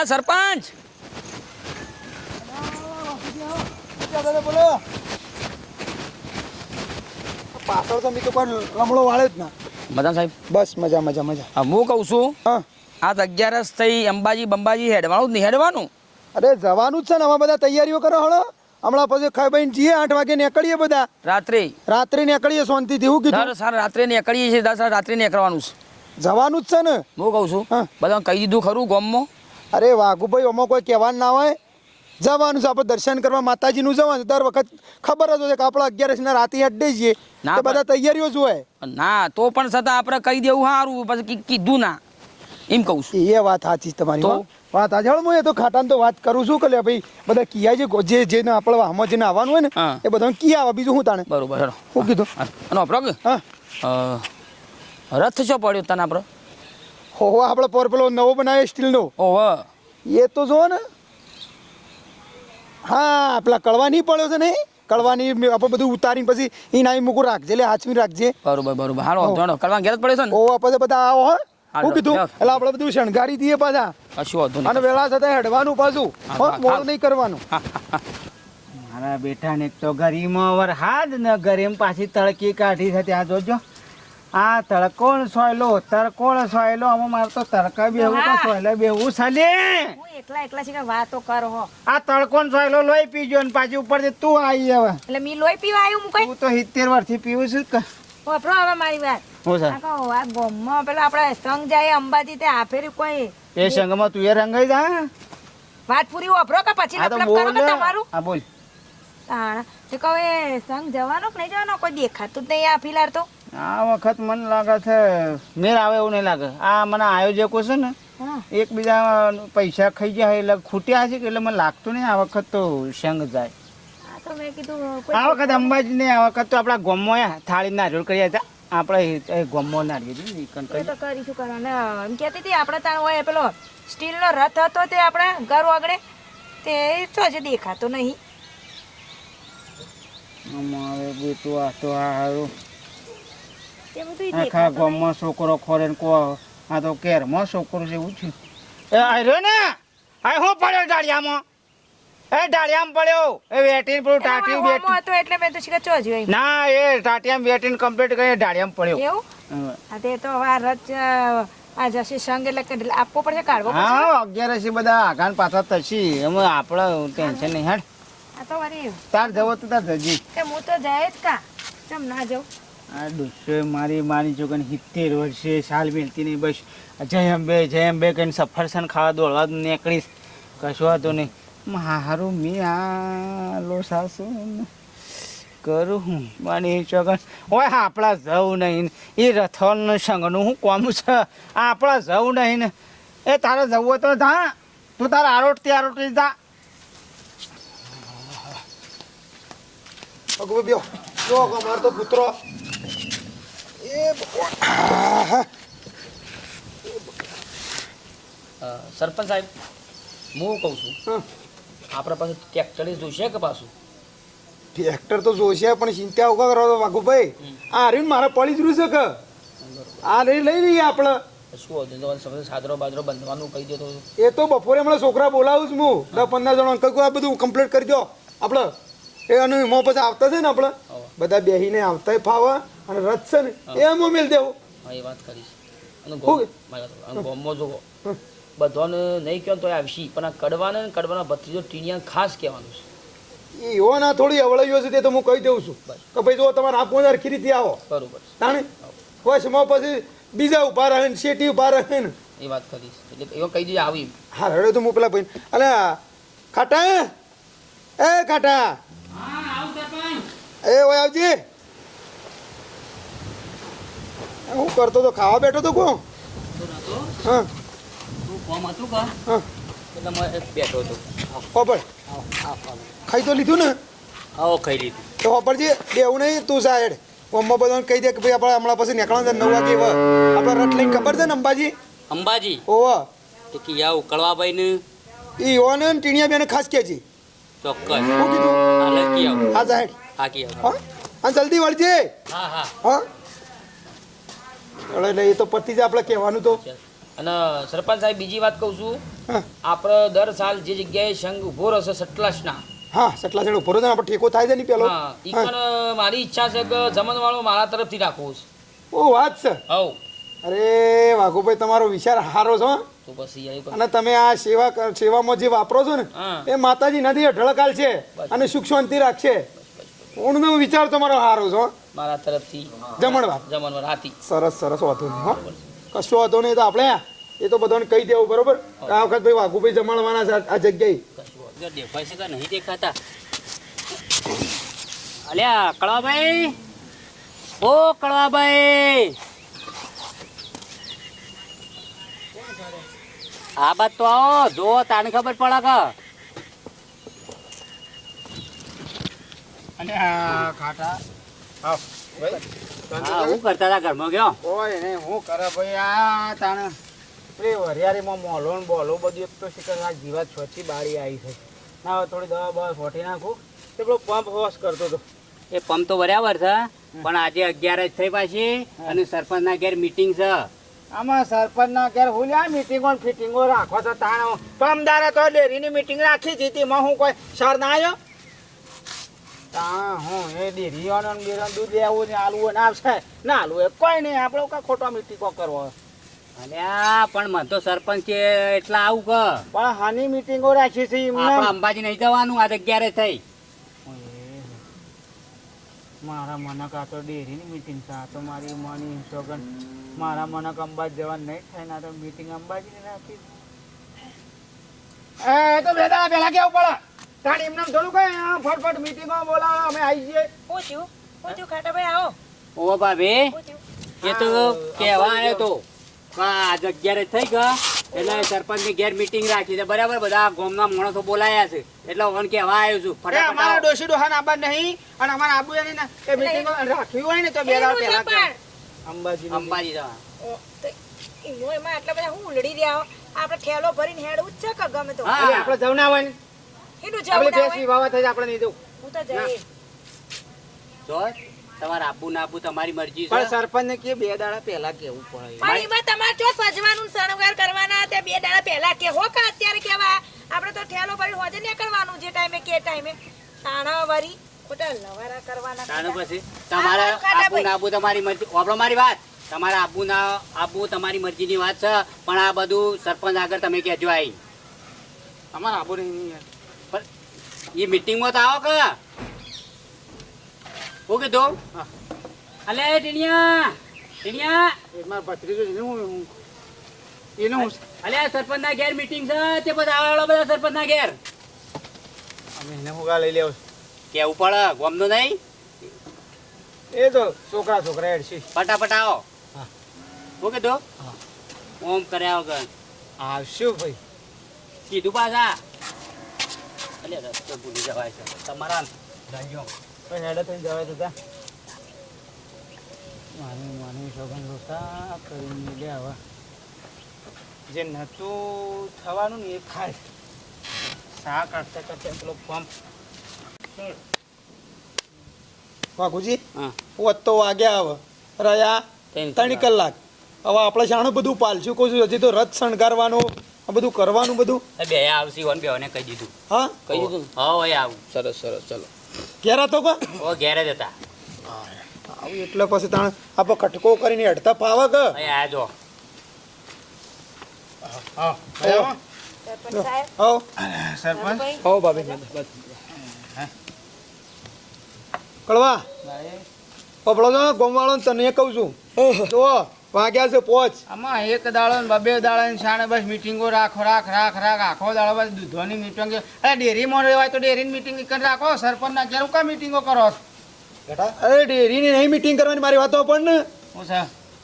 એલા સરપંચ. બોલો પાછળ તો કોઈ લમણો વાળે જ ના. મજા સાહેબ? બસ મજા મજા મજા. હા, હું કહું છું હા. આ તો અગિયારસ થઈ અંબાજી બંબાજી હેડવાનું જ નહીં હેડવાનું. અરે જવાનું જ છે ને અમે બધા તૈયારીઓ કરો હળો. હમણાં પછી ખાઈ જઈએ આઠ વાગે નીકળીએ બધા. રાત્રે. રાત્રે નીકળીએ શાંતિથી હું કીધું. દર રાત્રે નીકળીએ છીએ રાત્રે નીકળવાનું છે. જવાનું જ છે ને. હું કહું છું હા. બધાને કહી દીધું ખરું ગામમાં. અરે વાઘુભાઈ આમાં કોઈ કહેવાનું ના હોય? જવાનું છે આપણે દર્શન કરવા માતાજીનું જવાનું દર વખત ખબર જ હોય કે આપણે અગિયારસના રાતે અડે છીએ તો બધા તૈયારીઓ જ હોય. ના તો પણ છતાં આપણે કહી દેવું સારું પછી કીધું ના. એમ કહું છું. એ વાત સાચી તમારી? હો. વાત આજે હું એ તો ખાટાને તો વાત કરું છું કે લે ભાઈ બધા કિયા જે જે જેને આપણે આમાં જેને આવવાનું હોય ને એ બધાને કિયા આવે બીજું શું તાણે? બરોબર શું કીધું. હા. અને હા. અ, રથ છો પડ્યો તને આપણે? હો હો આપણે પર પેલો નવો બનાવ્યો સ્ટીલનો. ઓહો એ તો જો ને. હા પેલા કળવા નહીં પડ્યો છે ને કળવાની આપણે બધું ઉતારી પછી એ નાઈ મૂકું રાખજે એટલે હાચવી રાખજે. બરોબર બરોબર. હારો જોડો કળવા ઘેર પડ્યો છે ને? ઓ આપણે બધા આવો હો. હા, શું કીધું એટલે આપણે બધું શણગારી દઈએ પાછા. કશું વાંધો અને વેળા સાથે હેડવાનું પાછું. હા, મોડું નહીં કરવાનું. મારા બેટાને તો ગરીમાં વરહાદ ને ગરીમ પાછી તળકી કાઢી છે ત્યાં જોજો. આ તડકોણ સોયલો તડકોણ સોયલો આમાં મારે તો તડકા બેવું તો સોયલા બેવું સાલે. હું એકલા એકલા છે વાતો કરો હો. આ તડકોણ સોયલો લોહી પીજો ને પાછી ઉપરથી તું આવી હવે. એટલે મી લોહી પીવા આવ્યું હું કઈ? તું તો સિત્તેર વર્ષથી પીવું છું કે. વાપરો હવે મારી વાત. હું સર આ કહો આ ગોમમાં પેલા આપણે સંગ જાય અંબાજી તે આફેરી કોઈ? એ સંગમાં તું એ રંગાઈ જા વાત પૂરી વાપરો કે પછી આ તો લપ લપ કરો કે તમારું? હા બોલ. તાણા તે કહો એ સંગ જવાનો કે નહીં જવાનો? કોઈ દેખાતું જ નહીં આ ફિલાર તો. આ વખત મને લાગે છે મેર આવે એવું નહીં લાગે. આ મને આયોજકો છે ને એકબીજા પૈસા ખાઈ જાય એટલે ખૂટ્યા છે કે એટલે મને લાગતું નહીં આ વખત તો શંગ જાય. આ વખત અંબાજી ને આ વખત તો આપણા ગોમો થાળી નારિયેળ કરી હતા. આપણે ગોમો નારિયેળ એમ કહેતી હતી આપણે ત્યાં હોય પેલો સ્ટીલનો રથ હતો તે આપણે ઘર આગળ તે તો જ દેખાતો નહીં. અમારે બેટું આ તો આ હારું. આખા ગામમાં છોકરો ખોરે કો આ તો કેરમાં છોકરો છે એવું છે. એ રહ્યો ને? આ હું પડ્યો ડાળિયામાં એ ડાળિયામાં પડ્યો. એ વેટીન પેલું ટાટિયું હું તો એટલે મેં તો શીખા ચો જોઈ. ના એ ટાટિયામાં બેટીને કમ્પ્લીટ કરી ડાળિયામાં પડ્યો. એવું? આ તે તો આ રચ આ જશે સંગ એટલે કે આપવો પડશે કાઢવો હા અગિયાર હશે બધા આઘાન પાછા થશી. એમાં આપણે ટેન્શન નહીં હેડ. આ તો વારી તાર જવો તો તાર જજી. કે હું તો જાય જ કા? ચમ ના જાઉં? આ ડોસો મારી માની છોકરાને સિત્તેર વર્ષે સાલ મેલતી નહીં બસ. જય અંબે જય અંબે કહીને સફરસન ખાવા દોડવા નીકળીશ. કશું વાંધો નહીં. મારું મેં આ લો સાસુ કરું હું. માની છોકરા ઓય આપણા જવું નહીં એ રથોન સંગનું હું કોમ છે? આપણા જવું નહીં ને. એ તારે જવું તો જા. તું તારા આરોટતી આરોટતી જા. ભગવાન બ્યો જો અમારો તો. અ, સરપંચ સાહેબ હું કહું છું. આપણા પાસે ટ્રેક્ટર જોઈશે કે પાછું? ટ્રેક્ટર તો જોશે પણ ચિંતા ઊભા કરો વાઘુભાઈ આ રહ્યું ને મારે પડી જ રહ્યું છે કે? આ રહી લઈ લઈએ આપણે. શું હતું તો સમજ સાદરો બાદરો બંધવાનું કહી દેતો એ તો બપોરે હમણાં છોકરા બોલાવું છું હું. દસ પંદર જણ અંકલ કહું આ બધું કમ્પ્લીટ કરી દો. આપણે. એ અને એમાં પછી આવતા છે ને આપણે. બધા બેહીને આવતા ફાવા. અને રથ છે ને એ એમાં મેલ દેવું. હા એ વાત કરીશ. અને ગોમો જુઓ બધાને નહીં કહેવાનું તો આવશી. પણ આ કડવાને ને કડવાના ભત્રીજો ટીણિયા ખાસ કહેવાનું છે. એ એવો ના થોડી અવળાઈઓ છે તે તો હું કહી દઉં છું. કે ભાઈ જો તમારે આ પોંદર ખીરીથી આવો. બરોબર. તાણે? વચમાં પછી બીજા ઊભા રહે ને શેટી ઊભા રહે ને. એ વાત કરીશ. એટલે એવો કહી દીધું આવી. હા રડે તો હું પેલા ભાઈ અલે ખાટા? એ ખાટા. એ ઓય આવજે. હું કરતો તો ખાવા બેઠો તો કોણ? હા. કોમ હતું કા? હા. એટલે મેં બેઠો હતો. ખાઈ તો લીધું ને? હા ખાઈ લીધું. તો હોપડજી દેવું નહીં તું સાહેડ બધાને કહી દે કે ભાઈ આપણે હમણાં પછી નીકળવાનું છે નવ વાગે આપણે રટ લઈને ખબર છે ને અંબાજી? અંબાજી? ઓવા તો કે યા ને એ યોને ને ટીણિયા બેને ખાસ કહેજે ચોક્કસ. કીધું? હા આવો. હા કી આવો હા જલ્દી વળજે. હા હા. હા? એટલે એ તો પતિ જ આપણે કહેવાનું તો. અને સરપંચ સાહેબ બીજી વાત કહું છું. આપણે દર સાલ જે જગ્યાએ સંઘ ઊભો રહેશે સટલાસના. હા સટલા જણ ઉપર આપણે ઠેકો થાય છે ને પેલો? હા ઈ પણ મારી ઈચ્છા છે કે જમનવાળો મારા તરફથી રાખવો છે. ઓ વાત છે. હવ. અરે વાઘુભાઈ તમારો વિચાર સારો છે અને તમે આ સેવા સેવામાં જે વાપરો છો ને એ માતાજી નથી અઢળકાલ છે અને સુખ શાંતિ રાખશે. ઊંડનો વિચાર તમારો સારો છે. મારા તરફથી જમણવાર જમણવાર હાથી. સરસ સરસ વાતો નહીં હો. કશો વાતો નહીં તો આપણે એ તો બધાને કહી દેવું બરોબર? આ વખત ભાઈ વાઘુભાઈ જમાડવાના છે આ- જગ્યાએ. દેખાય છે કે નહીં દેખાતા? અલ્યા કળવાભાઈ ઓ કળવાભાઈ આ બાદ તો આવો જો તાને ખબર પડે કે? અને ખાટા. હા હું કરતા હતા ઘરમાં ગયો. ઓય ને હું કરે ભાઈ આ તાણે. પેલી વરિયાળીમાં મોલો ને બોલો બધું એક તો શીખર આ જીવાત છોથી બારી આવી છે. ના હવે થોડી દવા બવા ફોટી નાખું. તે પેલો પંપ હોશ કરતો હતો. એ પંપ તો બરાબર છે પણ આજે અગિયાર જ થઈ પાછી અને સરપંચના ઘેર મીટિંગ છે. આમાં સરપંચના ઘેર હું મીટિંગ મિટિંગો ફિટિંગો રાખો તો તાણે પમદારે તો ડેરીની મિટિંગ રાખી હતી હું કોઈ સર ના આવ્યો તા હું એ ડેરીઓનો ને દૂધ લેવું ને આલવું ને આવશે ના આલવું એ કોઈ નહીં આપણે કાંઈ ખોટો મિટિંગો કરવો અલ્યા પણ મને તો સરપંચ કે એટલા આવું કે પણ હાની મિટિંગો રાખી છે આપણે અંબાજી નહીં જવાનું આજ અગિયાર થઈ. મારા મનક આ તો ડેરીની મીટિંગ છે આ તો મારી મની સોગન મારા મનક અંબાજી જવાનું નહીં થાય ના તો મિટિંગ અંબાજીની રાખી એ તો બેદા પેલા કેવું પડે? તાણી એમને થોડું કઈ આ ફટફટ મિટિંગો બોલાવો અમે આવી જઈએ. પૂછ્યું? પૂછ્યું ખાટાભાઈ આવો. ઓ ભાભી એ તો કહેવા આવ્યો તો આ આજ થઈ ગયા એટલે સરપંચની ઘેર મીટિંગ રાખી છે. બરાબર બધા ગામના માણસો બોલાયા છે. એટલે હું કહેવા આવ્યો છું ફટાફટ અમારા. ડોશી ડોહાને આબાદ નહીં અને અમારા આબુ એને એ મીટિંગ રાખવી હોય ને તો બે દાડા પહેલા અંબાજી અંબાજી જવા ઓ, તો ઈનો એમાં આટલા બધા હું ઉલડી રહ્યા આપણે ઠેલો ભરીને હેડવું જ છે કે ગમે તો. આપણે જવના હોય આપણે જવું વાવા થઈ આપણે નહીં જવું. હું તો જઈ જો તમારે આબુ ના આબુ તમારી મરજી ની છે. સરપંચ ને કે બે દાડા પહેલા કેવું પડે. પણ એમાં તમારે જો સજવાનું શણગાર કરવાના તે બે દાડા પહેલા કે હો કે અત્યારે કેવા? આપણે તો ઠેલો ભરી હોજે નીકળવાનું જે ટાઈમે કે ટાઈમે. તાણા વરી ખોટા લવારા કરવાના તાનું પછી તમારે હા, ના આબુ તમારી મરજી. વાપરો મારી વાત. તમારે આબુ ના આબુ તમારી મરજીની વાત છે. પણ આ બધું સરપંચ આગળ તમે કહેજો આઈ. અમારા આબુ નહીં એ મીટિંગમાં તો આવો કે. હું કીધું. અલે ટીણિયા ટીણિયા. એ મારા ભત્રીજો છે ને હું હું- એને હું અલે સરપંચ સરપંચના ઘેર મીટિંગ છે તે બધા આવડો બધા સરપંચના ઘેર. અમે એને હું લઈ લેવું કેવું પડે? ગોમનો નહીં? એ તો છોકરા છોકરા હેડશી. ફટાફટ આવો. હા. કીધું. ઓમ કર્યા વગર. આવશું ભાઈ. કીધું પાછા. અલે રસ્તો ભૂલી જવાય છે. તમારા જાણજો ભાઈ હેડે થઈને જવાય તો માની માની સોગન લોટા કરીને લે હવે જે નતું થવાનું ને એ ખાય. શા કાઢતા કરતા પેલો પંપ વાઘુજી પોત તો વાગ્યા હવે રહ્યા ત્રણ ત્રણ કલાક. હવે આપણે શાણું બધું પાલશું. કહું છું હજી તો રથ શણગારવાનું આ બધું કરવાનું બધું? બે આવશે વન બેને કહી દીધું. હા? કહી દીધું? હા હોય આવું. સરસ સરસ ચલો. ઘેર હતો કો ઓ ઘેર જ હતા. આવું એટલે પછી તાણ આપણે કટકો કરીને અડતા પાવા કે? આ જો. હા સરપંચ સાહેબ? હો સરપંચ? ભાઈ હો. ભાભી કળવા ગોમવાળો તને કહું છું. જો વાગ્યા છે પોચ. આમાં એક દાડો ને બબે દાડો ને શાણે બસ મિટિંગો રાખો રાખ રાખ રાખ. આખો દાડો બસ દૂધોની મિટિંગ અરે ડેરીમાં રહેવાય તો ડેરીની મિટિંગ કરી રાખો. સરપંચના ઘેર હું કા મિટિંગો કરો? અરે ડેરીની નહીં મીટિંગ કરવાની મારી વાતો પણ ને.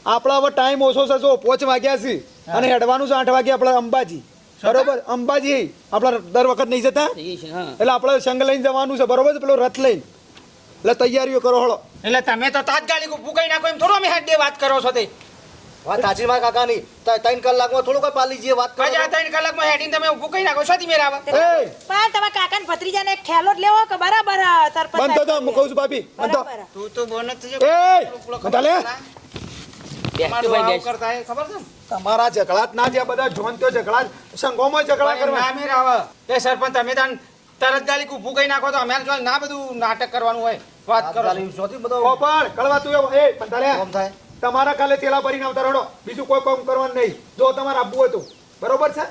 આપણા હવે ટાઈમ ઓછો છે જો પોચ વાગ્યા છે. અને હેડવાનું છે આઠ વાગે આપણે અંબાજી. બરોબર? અંબાજી આપણા દર વખત નહીં જતા? એટલે આપણે સંઘ લઈને જવાનું છે બરોબર પેલો રથ લઈને. એટલે તૈયારીઓ કરો હળો. એટલે તમે તો તાત્કાલિક ફૂકાઈ નાખો એમ થોડો અમે હેડ વાત કરો છો તે. વાત સાચી માં કાકા ની ત્રણ કલાકમાં થોડું કઈ પાલી જઈએ વાત કરો. ત્રણ કલાકમાં હેડીને તમે ફૂકાઈ નાખો છો મેરા પણ તમે કાકા ને ભત્રીજાને એક ઠેલો જ લેવો કે બરાબર સરપંચ બંધ તો હું કહું છું ભાભી બંધ તો તું તો બોન જ એ બંધા લે બેસ ભાઈ બેસ. એ ખબર છે તમારા ઝઘડા ના જે બધા જોન ત્યો ઝઘડા જ, સંઘોમાં ઝઘડા કરવા. ના મેરા આવે એ સરપંચ તમે તાન તરત ગાલી ઊભું કઈ નાખો તો અમે જો ના બધું નાટક કરવાનું હોય. વાત કરો છો. બધો. પોપડ કળવા તું એવો- એ બંધાલે કોમ થાય? તમારા કાલે તેલા ભરીને આવતા રડો બીજું કોઈ કામ કરવાનું નહીં. જો તમારે આપવું હોય તો. બરોબર છે?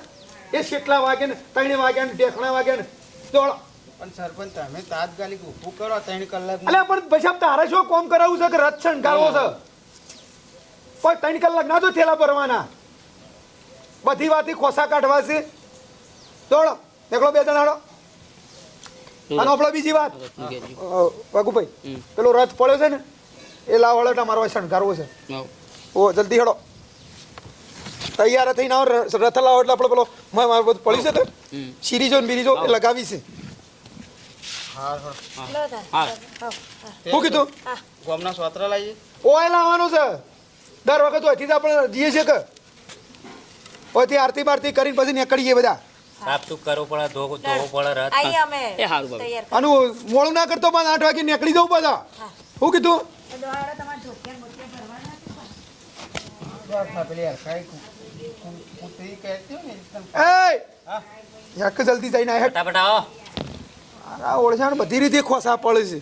એ કેટલા વાગે ને ત્રણે વાગે ને ઢેકણા વાગે ને. દોડો પણ સરપંચ તમે તાત્કાલિક ઊભું કરો ત્રણ કલાક અલ્યા પણ પછી તારે શું કોમ કરાવવું છે કે રથ શણગારવો છે? પણ ત્રણ કલાક ના તો થેલા ભરવાના. બધી વાતી ખોસા કાઢવા છે. દોડો એકલો બે જણાડો અને આપણો બીજી વાત. વાઘુભાઈ પેલો રથ પડ્યો છે ને એ લાવ હળટા મારવા શણગારવો છે. ઓ જલ્દી હળો તૈયાર થઈને આવો રથ લાવો એટલે આપણે પેલો મ- મારું બધું પડી છે તો. સિરીજો ને બીરીજો એ લગાવી છે. શું કીધું? ગોમના સોત્ર લાવીએ ઓય લાવવાનું છે. દર વખત અહીંથી આપણે જઈએ છીએ કે? ઓયથી આરતી બારતી કરીને પછી નીકળીએ બધા. સાફ કરવું પડે? ધોવું ધોવું પડે રથ. એ હારું બાબુ. તૈયાર મોડું ના કરતો પણ આઠ વાગે નીકળી જવું બધા શું કીધું? કરી દો. હાલો, તમારે ધોતિયા બોતિયા ભરવાના છે? વાત પેલી હરખાઈ કૂતરી કહેતી હોય ને એકદમ. એ જલ્દી જઈને ફટાફટ આવો. આ ઓળખાણ બધી રીતે ખોસા પડે છે.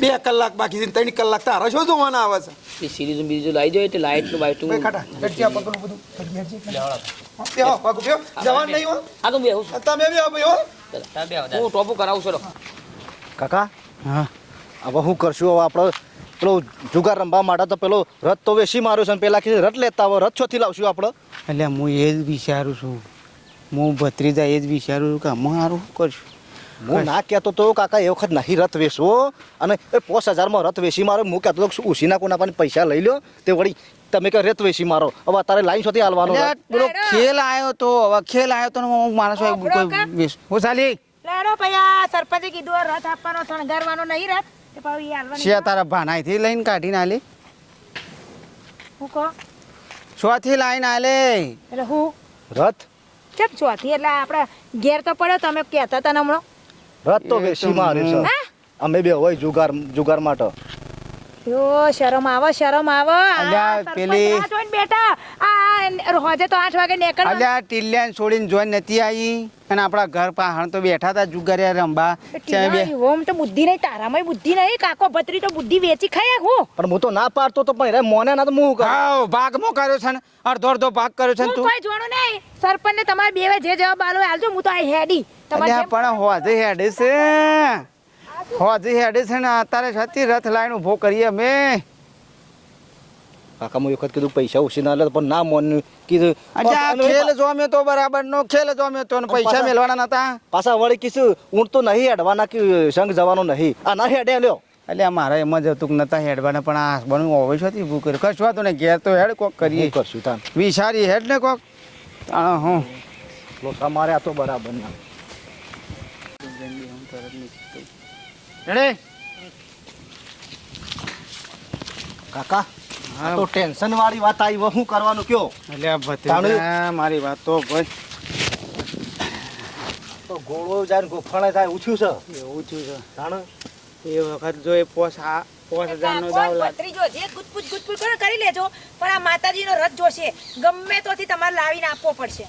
બે કલાક બાકી છે ને ત્રણ કલાક તારા શું જોવાના આવે છે? એ સિરીઝ બીજું લાવી જોઈએ એટલે લાઇટનું બાઇટનું ભાઈ ખાટા. હેડજી પગલું બધું બેહો, વાઘુ, બેહો. જવાનું નહીં હો. તો બેહું. તમે. હું ટોપું કરાવું છું કાકા? હા. હવે શું કરશું? હવે આપણે પેલો જુગાર રમવા માટે તો પેલો રથ તો વેસી માર્યો છે પેલા કીધું રથ લેતા આવો રથ છોથી લાવશું આપણે. એટલે હું એ જ વિચારું છું. હું ભત્રીજા એ જ વિચારું છું કે અમારું શું કરશું? હું ના કહેતો તો કાકા એ વખત નહીં રથ વેચવો. અને એ પોસ હજારમાં રથ વેસી મારો હું કહેતો તો ઉસીના કોના પાસે પૈસા લઈ લો તે વળી તમે કે રેત વેસી મારો. હવે અત્યારે લાઈન સુધી હાલવાનો પેલો ખેલ આવ્યો તો હવે ખેલ આવ્યો તો હું માણસ બ્રો હું ચાલી લાડો ભાઈ સરપંચે કીધું રથ આપવાનો શણગારવાનો નહીં રથ. શિયા તારા ભાનાઈથી લઈને કાઢીને આલી. હું કહો? શોથી લાઈને આલે. એટલે હું? રથ? કેમ ચોથી એટલે આપણે ઘેર તો પડ્યો તમે કહેતા હતા ને હમણાં. રથ તો બેસી વેચી છે. અમે બે હોય જુગાર જુગાર માટે. યો શરમ આવે શરમ આવો. અલ્યા, પેલી- જોઈને આ હોજે તો આઠ વાગે નીકળ અલ્યા ટીલિયાન છોડીને જોઈ નથી આવી. અને આપણા ઘર પાહણ તો બેઠા હતા જુગારિયા રંબા ઓમ તો બુદ્ધિ નહીં તારામાં બુદ્ધિ નહીં. કાકો ભત્રી તો બુદ્ધિ વેચી ખાયા હું. પણ હું તો ના પાડતો તો પણ રે મોને ના તો હું કરું ભાગ મો કર્યો છે ને? અડધો અડધો ભાગ કર્યો છે તું? કોઈ જોણું નહીં. સરપંચ ને તમારે બેવે જે જવાબ આલો આલજો હું તો આ હેડી. તમારે પણ હોજે હેડે છે. હોજે હેડે છે ને અત્યારે છતી રથ લાઈન ઊભો કરીએ અમે. કાકા મેં વખત કીધું પૈસા ઉછી ના લે પણ ના મોન કીધું અને ખેલ જોમે તો બરાબર નો ખેલ જોમે તો પૈસા મેળવાના નતા. પાછા વળી કીધું ઊંટ તો નહીં હેડવાના કે સંગ જવાનો નહીં. આ ના હેડે લ્યો. એટલે મારે એમ જ હતું કે નતા હેડવાના પણ આ ઓવે છતી ઊભું કર્યું. કશું વાતો ને ઘેર તો હેડ કોક કરીએ. કરશું તાન. વિચારી હેડ ને કોક. હા હું. મારે આ તો બરાબર ના. હેડે કાકા આ તો ટેન્શન વાળી વાત આવી હું કરવાનું કયો? એટલે ભત્રીજા મારી વાત તો ભાઈ. તો ગોળો જાય ને થાય ઉછ્યું છે? એવું ઉછ્યું છે. જાણ એ વખત જો એ પોસ આ પોસ હજારનો દાવ લાગ ભત્રીજો? જે ગુજપુજ ગુજપુજ કરો કરી લેજો. પણ આ માતાજીનો રથ જોશે. ગમે તોથી તમારે લાવીને આપવો પડશે.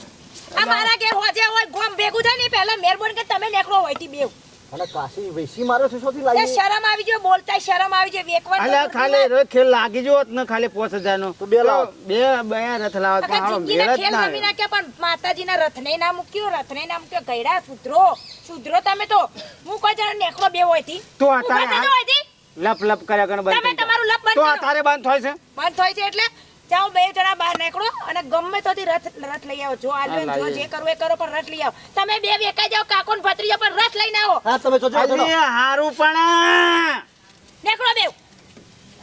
આ મારા ઘેર હોજે હોય ગોમ ભેગું થાય ને પહેલા મહેરબાની કે તમે નેકળો હોય તી બેવ અને કાશી વેસી મારો છે શોથી તે શરમ આવી જો બોલતા શરમ આવી જાય વેકવાનું અલ્યા ખાલી રે ખેલ લાગી જો ને ખાલી 5000 નો તો બે લાવ. બે બે રથ લાવ પણ હાલો જિંદગીના મેળ જ ખેલ ના આવ્યો. નાખ્યા પણ માતાજીના રથને ના મૂક્યો રથને ના મૂક્યો ગઈડા સુધરો. સુધરો તમે તો હું કોઈ જણા નેકળો બે હોયથી તો આ તારે લપ લપ કર્યા કરે બંધ. તમે તમારું લપ બંધ તો આ તારે બંધ થાય છે? બંધ થાય છે એટલે જાઓ બે જણા બહાર નીકળો અને ગમે તોથી રથ રથ લઈ આવો. જો આલ્યો ને જો જે કરવું એ કરો પણ રથ લઈ આવો. તમે બે વેકાઈ જાવ કાકો ને ભત્રીજો પણ રથ લઈને આવો. હા તમે જોજો જોજો. હારું પણ. નીકળો બેવ.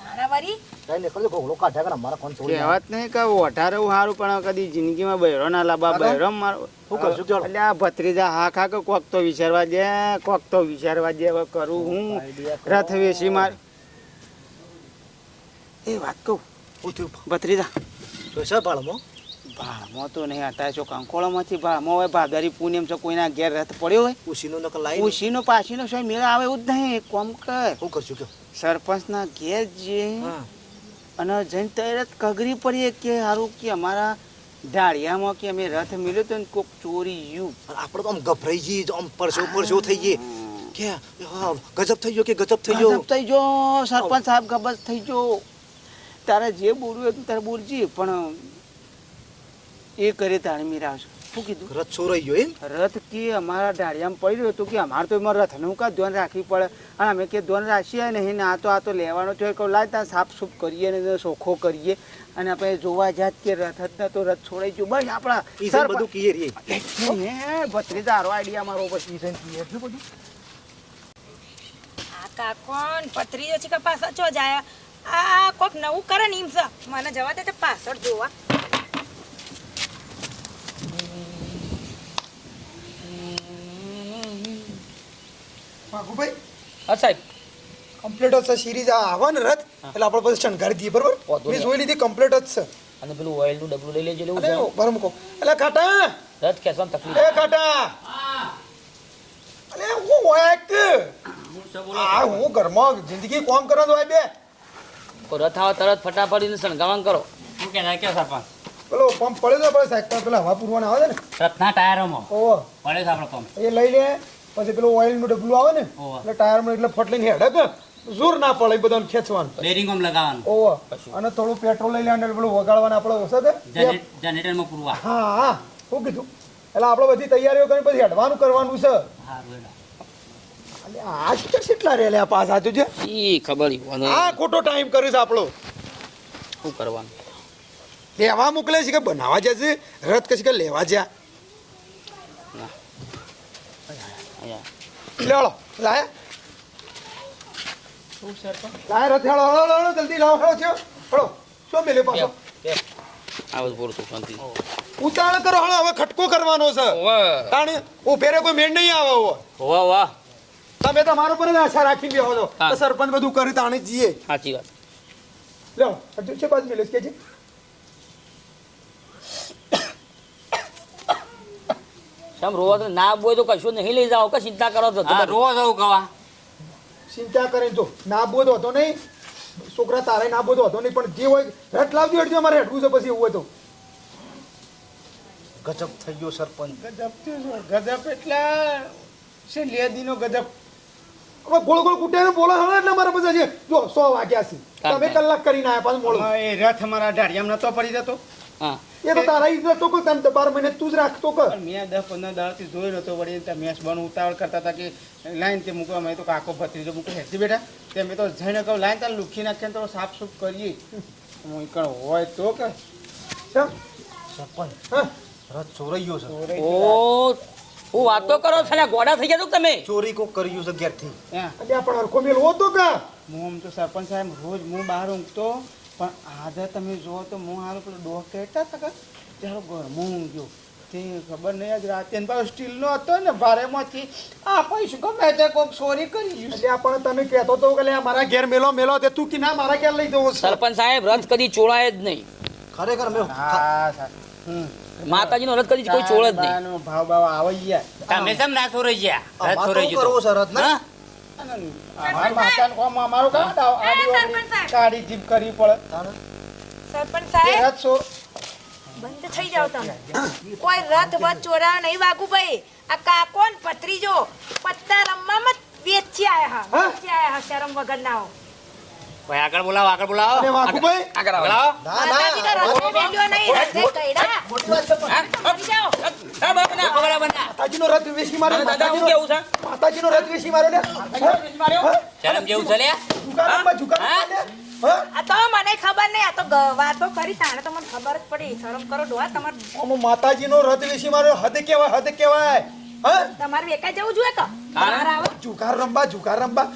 નાના વરી કઈ નીકળજો ગોળો કાઢ્યા કરે અમારા કોણ છોડી કહેવત નહીં કે ઓઢારવું હારું પણ કદી જિંદગીમાં બૈરો ના લાબા? બહેરો મારો. શું કરશું? એટલે આ ભત્રીજા હા ખા કે કોક તો વિચારવા દે કોક તો વિચારવા દે કરું હું રથ વેસી માર. એ વાત કહું. ઉઠ્યું. ભત્રીજા. જોઈશે ભાળમાં ભાળમાં તો નહીં હતા છો કંકોળોમાંથી ભાળમાં હોય ભાદરી પૂનમ છો કોઈના ઘેર રથ પડ્યો હોય ઉસીનો નકલ લાવી ઉસીનો પાછીનો શું મેળ આવે એવું જ નહીં કોમ કર. શું કરશું કે સરપંચના ઘેર જે અને જઈને તરત કગરી પડીએ કે સારું કે અમારા ઢાળિયામાં કે અમે રથ મળ્યો તો કોક ચોરી ગયું આપણે તો આમ ગભરાઈ જઈએ આમ પરસો પરસો થઈ જઈએ. કે ગજબ થઈ ગયો કે ગજબ થઈ ગયો? ગજબ થઈ ગયો સરપંચ સાહેબ ગબજ થઈ ગયો. તારે જે બોલવું હતું તારે બોલજી પણ એ કરે તારે મીરાવશું શું કીધું? રથ ચોરાઈ ગયો એમ? રથ કે અમારા ઢાળિયામાં પડ્યો હતું કે અમારે તો એમાં રથનું કા ધ્યાન રાખવી પડે? અને અમે કે ધ્યાન રાખીએ નહીં ને આ તો આ તો લેવાનો છે. કહું લાય ત્યાં સાફ સૂફ કરીએ ને ચોખ્ખો કરીએ. અને આપણે જોવા જાત કે રથ જ તો રથ છોડાઈ ગયો. બસ આપણા સર બધું કીએ રીએ હે તારો આઈડિયા મારો પછી ઈસન કીએ એટલું બધું આ કાકોન પત્રી છે કે પાછા ચો જાય? આ કોક નવું કરે ને એમ છે મને જવા દે તે પાછળ જોવા. વાઘુભાઈ હા સાહેબ. કમ્પ્લીટ જ છે સિરીઝ આ આવે ને રથ? એટલે આપણે પછી શણગારી દઈએ બરોબર? મેં જોઈ લીધી કમ્પ્લીટ જ છે. અને પેલું ઓઇલનું ડબલું લઈ લેજો લેવું છે? બરાબર મૂકો. એટલે કાટા રથ એ તકલીફ. કાટા અરે હું વાક આ હું ઘરમાં જિંદગી કોમ કરવા દો બે. તો રથ આવે તરત ફટાફટ શણગાવાનું કરો. શું કે નાખ્યો સરપંચ? પેલો પંપ પડ્યો તો પડે સાહેબ પેલા હવા પૂરવાના આવે ને. રથના ટાયરોમાં? ઓહો. પડે છે આપણો પંપ. એ લઈ લે પછી પેલું ઓઇલનું ડબલું આવે ને. એટલે ટાયરમાં એટલે ફટલી લઈને હેડે કે જોર ના પડે એ બધાને ખેંચવાનું. બેરિંગોમાં લગાવવાનું. ઓહો. અને થોડું પેટ્રોલ લઈ લે અને પેલું વગાડવાના આપણે ઓછા છે. જને- જનરેટરમાં પૂરવા. હા હા. શું કીધું? એટલે આપણે બધી તૈયારીઓ કરીને પછી હેડવાનું કરવાનું છે. અને આ કેટલા રેલ્યા પાસ સાચું છે? ઈ ખબર ઈ આ ખોટો ટાઈમ કરીશ આપણો. શું કરવાનું? લેવા મોકલે છે કે બનાવવા જશે રથ કશે કે લેવા જ્યાં? લેવડો લાયા. લાય રથ હેળો હળો હળો જલ્દી લાવો હળો થયો. હળો શું મેલે પાછો? આ બધું શાંતિ. ઉતાવળ કરો હળો હવે ખટકો કરવાનો છે. તાણે ઉભેરે કોઈ મેળ નહીં આવે હોવા. વાહ તમે તમારો પર જ આશા રાખી બેહો છો. તો સરપંચ બધું કરી તાણે જ જઈએ સાચી વાત. લ્યો હજુ છે બાજુ મેલે કે છે? સમ રોવા તો ના બોય તો કશું નહીં લઈ જાવ કે ચિંતા કરો તો હા રોજ આવું ગવા ચિંતા કરે તો. ના બોધ હતો નહીં. છોકરા તારે ના બોધો હતો નહીં પણ જે હોય રેટ લાવજો એટલે અમારે હેઠવું છે પછી એવું હોય તો. ગજબ થઈ ગયો સરપંચ. ગજબ થયું ગજબ એટલે છે લેદીનો ગજબ? હવે ગોળ ગોળ કુટ્યાને બોલો હવે એટલે મારા બધા છે જો સો વાગ્યા છે. તમે કલાક કરીને આયા પાછું મોડું. એ રથ અમારા ઢાળિયામાં નતો પડી જતો. હા. એ તો તારા ઈ તો કોઈ તમે બાર મહિને તું જ રાખતો કર મેં દસ પંદર દાડથી જોઈ નતો વળી ત્યાં મેચ બન ઉતાવળ કરતા હતા કે લાઈન તે મૂકવા મેં તો કાકો ભત્રીજો મૂકે. હેસી બેઠા તે મેં તો જઈને કહું લાઈન તાર લુખી નાખીને તો સાફ સૂફ કરીએ. હું કણ હોય તો કે. છે? સરપંચ હા? રથ ચોરાઈ ગયો છે. ઓ હું વાતો કરો છો અલ્યા ગોડા થઈ ગયા તો તમે. ચોરી કોક કર્યું છે ઘેરથી. આ પણ હરખો મેલ હોતો કે? હું આમ તો સરપંચ સાહેબ રોજ હું બહાર ઊંઘતો પણ આજે તમે જુઓ તો હું હારું પેલો ડોહ કહેતા હતા ચાલો ઘરમાં ઊંઘ્યો. તે ખબર નહીં આજ રાતે ને પાછો સ્ટીલનો હતો ને ભારેમાંથી. આ પૈસું ગમે તે કોક ચોરી કરી ગયું એટલે પણ તમે કહેતો તો કે આ મારા ઘેર મેલો મેલો તે તું કે ના મારા ઘેર લઈ જવો સરપંચ સાહેબ રથ કદી ચોળાય જ નહીં. ખરેખર મેં હા સાહેબ હમ. માતાજીનો રથ કદી કોઈ છોડ જ નહીં. ભાવ ભાવ આવી ગયા. તમે સમ ના સોરાઈ ગયા? રથ અમારે ગયો કરવો સર રથ ના અમાર માતાન માતાનું કામ કા? કામ આડી. કાળી જીભ કરવી પડે. સરપંચ સાહેબ. રથ સો બંધ થઈ જાવ તમે. કોઈ રથ વધ ચોરા નહીં વાગુ ભાઈ. આ કાકો ને પત્રીજો પત્તા રમવામાં જ વેચી આયા હા. હા? વેચી આયા હા શરમ વગર ના હો. ભાઈ આગળ બોલાવો આગળ બોલાવો. અરે વાકુભાઈ આગળ આવો. બોલાવો ના. ના રથે મેલ્યો નહીં રથે કઈડા મોટી વાત છે મરી જાઓ. હા, બરાબર ના. રથ વેસી માર્યો અને દાદા કેવું છે? માતાજીનો રથ વેસી માર્યો ને. માર્યો? શરમ જેવું છે લે જુગારમાં જુગારમાં ને હા? આ તો મને ખબર નહીં આ વાતો કરી તાણે ખબર જ પડી. શરમ કરો ડોહા તમારે આમાં માતાજીનો રથ વેસી હદ કહેવાય હદ કેવાય હા? તમારે વેકાઈ જવું જોઈએ જુગાર રંબા જુગાર રંબા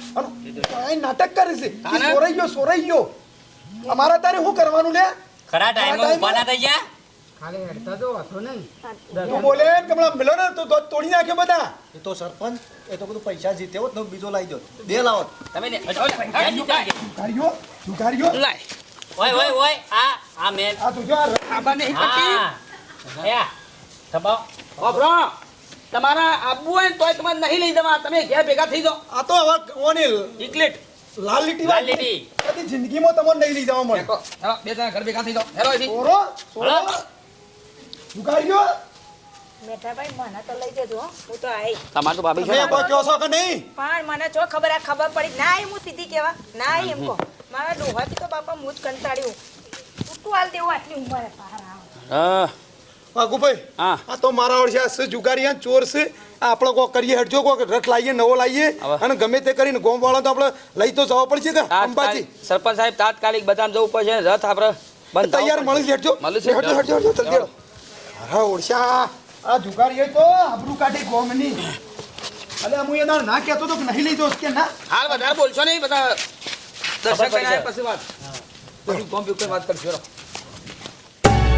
અને નાટક કરે છે. કે સોરાઈ ગયો સોરાઈ ગયો અમારા તારે શું કરવાનું લે? ખરા ટાઈમે ઊભા ના થઈ ગયા? ખાલી હેડતા તો હતો નહીં. તું બોલે ને મિલો ને તો તોડી નાખ્યો બધા. એ તો સરપંચ એ તો બધું પૈસા જીત્યો હોત ને બીજો લાવી દો બે લાવો. તમે ને હા, જુગારીઓ જુગારીઓ. લાય. ઓય ઓય ઓય આ આ મેન આ તું જો આ આબા નહીં. હા. યા દબાવ વાપરો. તમારા આબુ હોય ને તોય તમારે નહીં લઈ જવા તમે ઘેર ભેગા થઈ જાઓ. આ તો હવે ઓનિલ. ઇકલેટ લાલ લીટી લાલ લીટી. કદી જિંદગીમાં તમને નહીં લઈ જવા મળે. હેલો, બે જણા ઘર ભેગા થઈ જાઓ. હેલો અહીંથી. ઓરો છોરો દુકાઈ ગયો મેઠાભાઈ મને તો લઈ જજો હો. હું તો આઈ. તમાર તો ભાભી છે ને? કોઈ કયો છો કે નહીં? પણ મને જો ખબર આ ખબર પડી. ના એમ હું સીધી કેવા ના એમ કહો. મારા ડોહાથી તો બાપા હું જ કંટાળ્યું. છૂટું હાલ દેવું આટલી ઉંમરે પાર આવો. હા. વાઘુભાઈ હા. આ તો મારા ઓળશે આ છે જુગારી આ ચોર છે. આ આપણે કોક કરીએ હટજો કોક રથ લાવીએ નવો લાવીએ અને ગમે તે કરીને ગોમ વાળા તો આપણે લઈ તો જવા પડશે કે અંબાજી? તાત્કાલિક સરપંચ સાહેબ તાત્કાલિક બધાને જવું પડશે. રથ આપણે બંધ તૈયાર મળી હટજો. મળી? હટજો હટજો હટજો જલ્દી. અરે ઓળશા આ જુગારી તો આબરૂ કાઢી ગોમની. અલે હું એના ના કહેતો તો કે નહીં લઈ દોસ કે ના? હાલ વધારે બોલશો નહીં બધા દર્શક આવ્યા પછી વાત. કોમ્પ્યુટર વાત કરશું